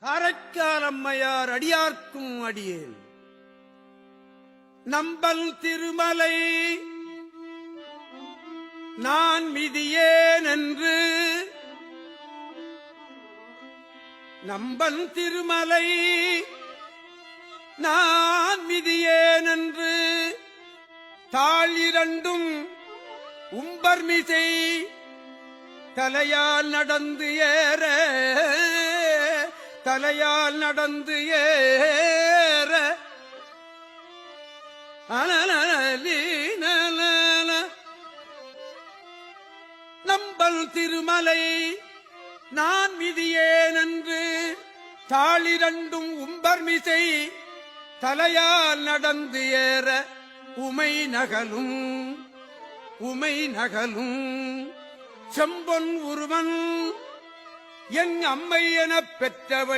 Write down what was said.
காரைக்கால் அம்மையார் அடியார்க்கும் அடியேன். நம்பல் திருமலை நான் மிதியேன் என்று. நம்பல் திருமலை நான் மிதியேன் என்று. தாழ் இரண்டும் உம்பர்மிசை தலையால் நடந்து ஏற. தலையால் நடந்து ஏற. அலலலலி நல நம்பல் திருமலை நான் விதியேன் என்று தாளிரண்டும் உம்பர்மிசை தலையால் நடந்து ஏற. உமை நகலும் உமை நகலும். செம்பொன் உருவன் என் அம்மை எனப் பெற்றவள்